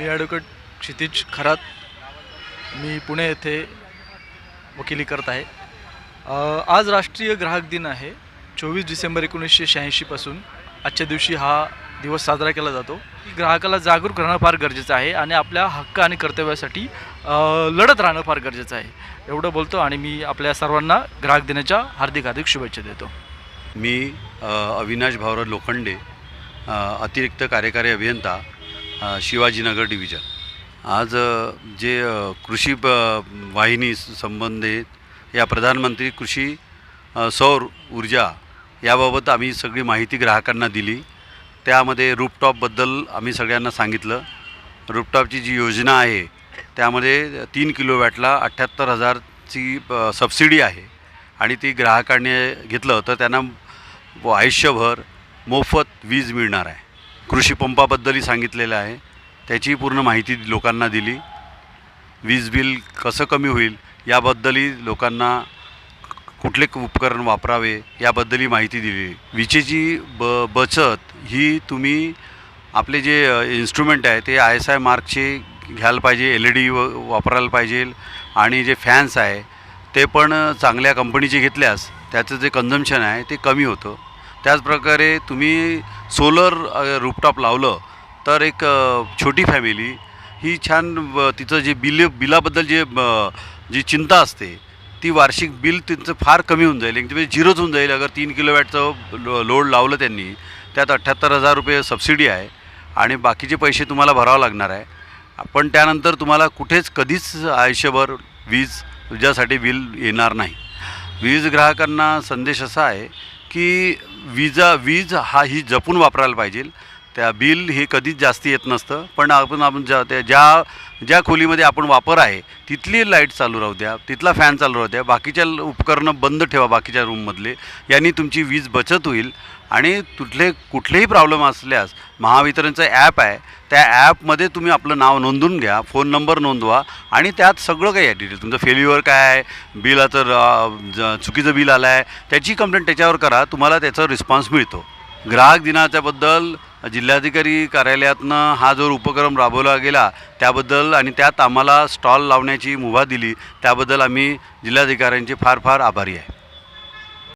मी advocate Kshitij Kharat. मी पुणे येथे वकिली करत आहे. आज राष्ट्रीय ग्राहक दिन आहे. चोवीस डिसेंबर एकोणीसशे शहाऐंशीपासून आजच्या दिवशी हा दिवस साजरा केला जातो. ग्राहकाला जागरूक राहणं फार गरजेचं आहे आणि आपल्या हक्क आणि कर्तव्यासाठी लढत राहणं फार गरजेचं आहे. एवढं बोलतो आणि मी आपल्या सर्वांना ग्राहक दिनाच्या हार्दिक हार्दिक शुभेच्छा देतो. मी अविनाश भावराव लोखंडे अतिरिक्त कार्यकारी अभियंता शिवाजीनगर डिव्हिजन. आज जे कृषी ब- वाहिनी संबंधित या प्रधानमंत्री कृषी सौर ऊर्जा याबाबत आम्ही सगळी माहिती ग्राहकांना दिली. त्यामध्ये रूपटॉपबद्दल आम्ही सगळ्यांना सांगितलं. रूपटॉपची जी योजना आहे त्यामध्ये तीन किलोवॅटला अठ्ठ्याहत्तर हजारची सबसिडी आहे. आणि ती ग्राहकांनी घेतलं तर त्यांना आयुष्यभर मोफत वीज मिळणार आहे. कृषी पंपाबद्दलही सांगितलेलं आहे. त्याचीही पूर्ण माहिती लोकांना दिली. वीज बिल कसं कमी होईल याबद्दलही लोकांना कुठले उपकरण वापरावे याबद्दलही माहिती दिली विजेची ब बचत ही तुम्ही आपले जे इन्स्ट्रुमेंट आहे ते आय एस आय मार्कचे घ्यायला पाहिजे एल ई डी व वापरायला पाहिजे आणि जे फॅन्स आहे ते पण चांगल्या कंपनीचे घेतल्यास त्याचं जे कन्झम्शन आहे ते कमी होतं. त्याचप्रकारे तुम्ही सोलर रूपटॉप लावलं तर एक छोटी फॅमिली ही छान व तिचं जे बिल बिलाबद्दल जे जी चिंता असते ती वार्षिक बिल त्यांचं फार कमी होऊन जाईल. म्हणजे झिरोच होऊन जाईल. अगर तीन किलोवॅटचं लोड लावलं त्यांनी त्यात अठ्ठ्याहत्तर हजार रुपये सबसिडी आहे आणि बाकीचे पैसे तुम्हाला भरावं लागणार आहे. पण त्यानंतर तुम्हाला कुठेच कधीच आयुष्यभर वीज तुझ्यासाठी बिल येणार नाही. वीज ग्राहकांना संदेश असा आहे की विजा वीज हा ही जपून वापरायला पाहिजे. त्या बिल हे कधीच जास्ती येत नसतं. पण आपण आपण ज्या त्या ज्या ज्या खोलीमध्ये आपण वापर आहे तिथली लाइट चालू राहू द्या तिथला फॅन चालू राहू द्या बाकीच्या ल- उपकरणं बंद ठेवा बाकीच्या रूममधले यांनी तुमची वीज बचत होईल. आणि कुठले कुठलेही प्रॉब्लेम असल्यास महावितरणचं ॲप आहे त्या ॲपमध्ये तुम्ही आपलं नाव नोंदून घ्या फोन नंबर नोंदवा आणि त्यात सगळं काही आहे डिटेल तुमचं फेल्युअर काय आहे बिलाचं ज- चुकीचं बिल आलं आहे त्याची कंप्लेंट त्याच्यावर करा तुम्हाला त्याचा रिस्पॉन्स मिळतो. ग्राहक दिनाच्याबद्दल जिल्हाधिकारी कार्यालयातनं हा जो उपक्रम राबवला गेला त्याबद्दल आणि त्यात आम्हाला स्टॉल लावण्याची मुभा दिली त्याबद्दल आम्ही जिल्हाधिकाऱ्यांचे फार फार आभारी आहे.